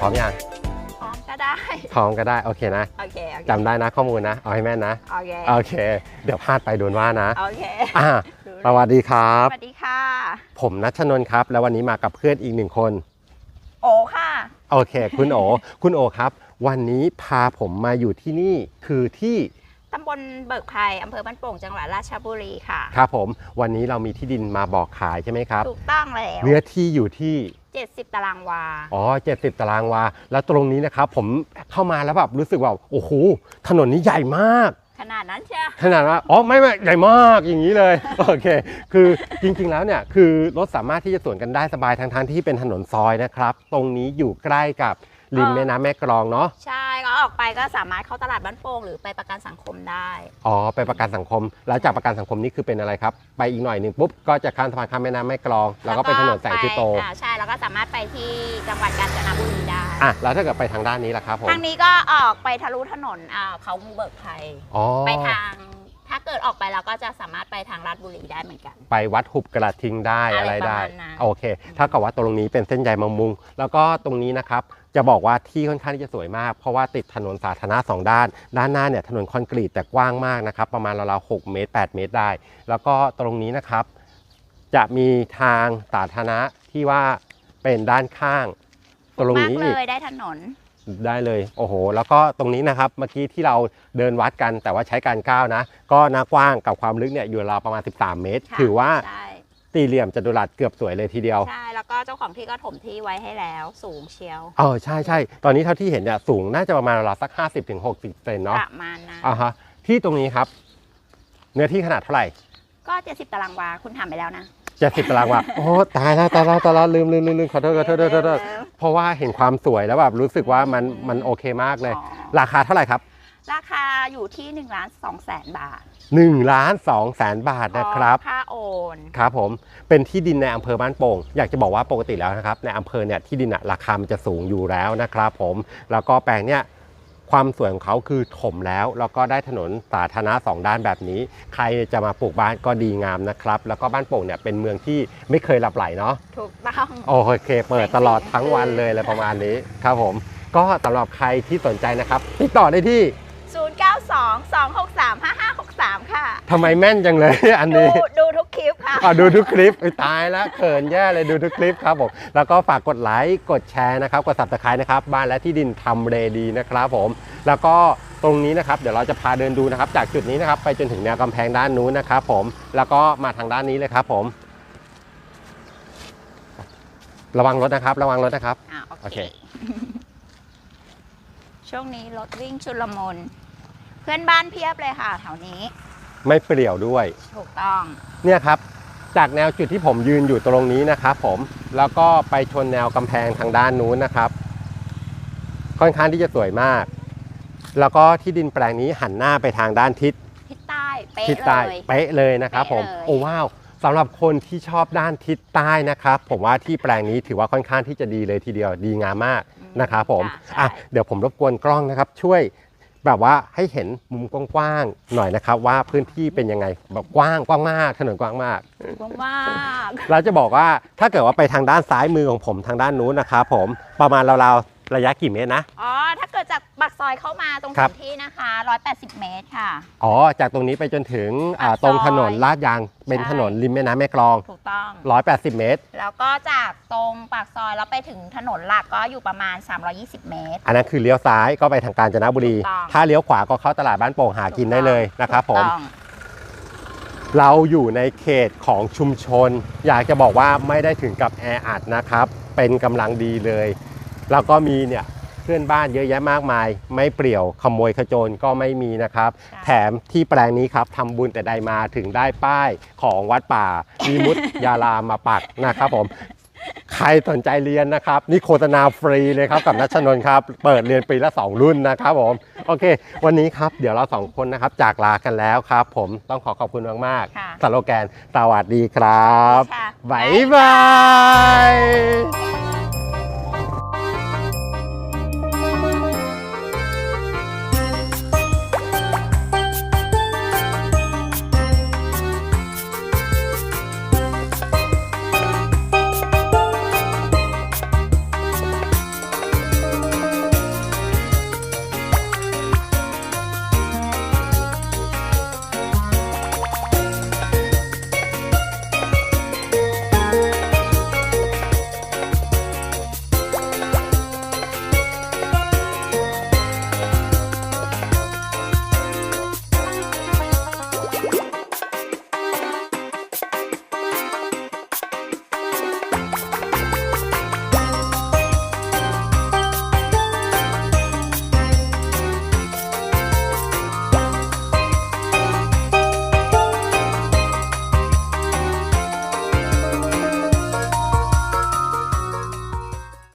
พร้อมยังพร้อมก็ได้ พร้อมก็ได้โอเคนะโอเคจำได้นะข้อมูลนะ เอาให้แม่นนะ โอเคโอเค เดี๋ยวพลาดไปโดนว่านะโอเคอ่าสวัสดีครับ สวัสดีค่ะ ผมนัชนน์ครับ แล้ววันนี้มากับเพื่อนอีกหนึ่งคน โอค่ะ โอเค คุณโอ คุณโอครับ วันนี้พาผมมาอยู่ที่นี่คือที่ ตำบลเบิกไพรอำเภอบ้านโป่งจังหวัดราชบุรีค่ะครับผมวันนี้เรามีที่ดินมาบอกขายใช่ไหมครับ ถูกต้องแล้วเนื้อที่อยู่ที่ 70 ตารางวา อ๋อ 70 ตารางวา แล้วตรงนี้นะครับผมเข้ามาแล้วแบบรู้สึกว่าโอ้โหถนนนี้ใหญ่มาก ขนาดนั้นเชียวขนาดว่าอ๋อไม่ไม่ใหญ่มากอย่างนี้เลยโอเค คือจริงๆแล้วเนี่ยคือรถสามารถที่จะสวนกันได้สบายทั้งๆที่เป็นถนนซอยนะครับ ตรงนี้อยู่ใกล้กับ ริมแม่น้ำแม่กลองเนาะใช่ก็ออกไปก็สามารถเข้าตลาดบ้านโป่งหรือไปประกันสังคมได้ อ๋อไปประกันสังคม แล้วจากประกันสังคมนี่คือเป็นอะไรครับ ไปอีกหน่อยหนึ่งปุ๊บก็จะข้ามสะพานข้ามแม่น้ำแม่กลอง แล้วก็ไปถนนแสงทิโตอ่าใช่แล้วก็สามารถไปที่จังหวัดกาญจนบุรีได้อะแล้วถ้าเกิดไปทางด้านนี้ล่ะครับผมทางนี้ก็ออกไปทะลุถนนอ่าเขางูเบิกไพรอ๋อไปทาง ถ้าเกิดออกไปเราก็จะสามารถไป ทางราชบุรีได้เหมือนกัน ไปวัดหุบกระทิงได้อะอะไรไรได้ประมาณนั้นโอเค ถ้ากับว่าตรงนี้เป็นเส้นใยมะมุง แล้วก็ตรงนี้นะครับจะบอกว่าที่ค่อนข้างที่จะสวยมาก เพราะว่าติดถนนสาธารณะสองด้าน ด้านหน้าเนี่ยถนนคอนกรีตแต่กว้างมากนะครับ ประมาณราวๆ6เมตร 8 เมตรได้ แล้วก็ตรงนี้นะครับ จะมีทางสาธารณะที่ว่าเป็นด้านข้าง ตรงมากนี้เลอีกยได้ถนน ได้เลยโอ้โห แล้วก็ตรงนี้นะครับเมื่อกี้ที่เราเดินวัดกันแต่ว่าใช้การก้าวนะ ก็หน้ากว้างกับความลึกเนี่ยอยู่ราวประมาณ 13 เมตรค่ะถือว่าใช่ตีเหลี่ยมจัตุรัสเกือบสวยเลยทีเดียว ใช่ แล้วก็เจ้าของที่ก็ถมที่ไว้ให้แล้ว สูงเชียวเออใช่ใช่ตอนนี้เท่าที่เห็นเนี่ยสูงน่าจะประมาณราวสัก 50-60ถึง60เซนปเนาะระมาณนั้นอ่าฮะที่ตรงนี้ครับ เนื้อที่ขนาดเท่าไหร่ ก็ 70 ตารางวาคุณทำไปแล้วนะ 70ตารางวาโอ้ตายแล้วตายแล้วตายแล้วลืมลืมลืมลืมขอโทษขอโทษขอโทษขอโทษเพราะว่าเห็นความสวยแล้วแบบรู้สึกว่ามันมันโอเคมากเลยอ๋อราคาเท่าไหร่ครับ ราคาอยู่ที่1ล้าน2แสนบาท1ล้าน2แสนบาทนะครับค่าโอนครับผมเป็นที่ดินในอำเภอบ้านโป่ง อยากจะบอกว่าปกติแล้วนะครับในอำเภอเนี่ยที่ดินอะราคามันจะสูงอยู่แล้วนะครับผมแล้วก็แปลงเนี่ย ความสวยของเขาคือถมแล้ว แล้วก็ได้ถนนสาธารณะสองด้านแบบนี้ ใครจะมาปลูกบ้านก็ดีงามนะครับ แล้วก็บ้านโป่งเนี่ยเป็นเมืองที่ไม่เคยหลับไหลเนาะถูกต้องโอเคเปิดตลอดทั้งวันเลยอะไรประมาณนี้ครับผม ก็สำหรับใครที่สนใจนะครับ ติดต่อได้ที่ 092 263 5563 ค่ะ ทำไมแม่นจังเลย อันดูนี้ ดูทุกคลิปค่ะ อะดูทุกคลิปอุ๊ยตายแล้วเขินแย่เลยดูทุกคลิปครับผม แล้วก็ฝากกดไลค์กดแชร์นะครับ กด subscribe นะครับ บ้านและที่ดินทำเรดีนะครับผม แล้วก็ตรงนี้นะครับ เดี๋ยวเราจะพาเดินดูนะครับ จากจุดนี้นะครับ ไปจนถึงแนวกำแพงด้านนู้นนะครับผม แล้วก็มาทางด้านนี้เลยครับผม ระวังรถนะครับ ระวังรถนะครับ อ่าโอโอเค เค ช่วงนี้รถวิ่งชุลมุนเพื่อนบ้านเพียบเลยค่ะแถวนี้ ไม่เปลี่ยวด้วย ถูกต้องเนี่ยครับ จากแนวจุดที่ผมยืนอยู่ตรงนี้นะครับผมแล้วก็ไปชนแนวกำแพงทางด้านนู้นนะครับ ค่อนข้างที่จะสวยมาก แล้วก็ที่ดินแปลงนี้หันหน้าไปทางด้านทิศทิศใต้เป๊ะทิศใต้เลย เป๊ะเลยนะครับ ผมเป๊ะเลย โอ้ว้าวสำหรับคนที่ชอบด้านทิศใต้นะครับ ผมว่าที่แปลงนี้ถือว่าค่อนข้างที่จะดีเลยทีเดียวดีงามมากนะครับผมจ้ะใช่อะเดี๋ยวผมรบกวนกล้องนะครับ ช่วย แบบว่าให้เห็นมุมกว้างๆหน่อยนะครับ ว่าพื้นที่เป็นยังไงแบบกว้างกว้างมากถนนกว้างมาก กว้างมากเราจะบอกว่าถ้าเกิดว่าไปทางด้านซ้ายมือของผมทางด้านนู้นนะครับผมประมาณราวๆ ระยะกี่เมตรนะ อ๋อ ถ้าเกิดจากปากซอยเข้ามาตรงครัถึบงที่นะคะ 180 เมตรค่ะ อ๋อ จากตรงนี้ไปจนถึงอ่าปากซอยตรงถนนลาดยาง เป็นใช่ ถนนริมแม่น้ำแม่กลอง ถูกต้อง 180 เมตร แล้วก็จากตรงปากซอยแล้วไปถึงถนนหลักก็อยู่ประมาณ 320 เมตร อันนั้นคือเลี้ยวซ้ายก็ไปทางกาญจนบุรี ถูกต้อง ถ้าเลี้ยวขวาก็เข้าตลาดบ้านโป่งหากินได้เลยนะครับผมถูกต้อง เราอยู่ในเขตของชุมชน อยากจะบอกว่าไม่ได้ถึงกับแออัดนะครับ เป็นกำลังดีเลย แล้วก็มีเนี่ยเพื่อนบ้านเยอะแยะมากมาย ไม่เปรี่ยวขโมยขโจรก็ไม่มีนะครับใช่แถมที่แปลงนี้ครับทำบุญแต่ใดมาถึงได้ป้ายของวัดป่ามีมุตยารามมาปักนะครับผมใครสนใจเรียนนะครับ นี่โฆษณาฟรีเลยครับกับนัชนนท์ครับ เปิดเรียนปีละ 2 รุ่นนะครับผม โอเค วันนี้ครับเดี๋ยวเราสองคนนะครับ จากลากันแล้วครับ ผมต้องขอขอบคุณมากค่ะๆสโลแกนสวัสดีครับค่ะบ๊ายบาย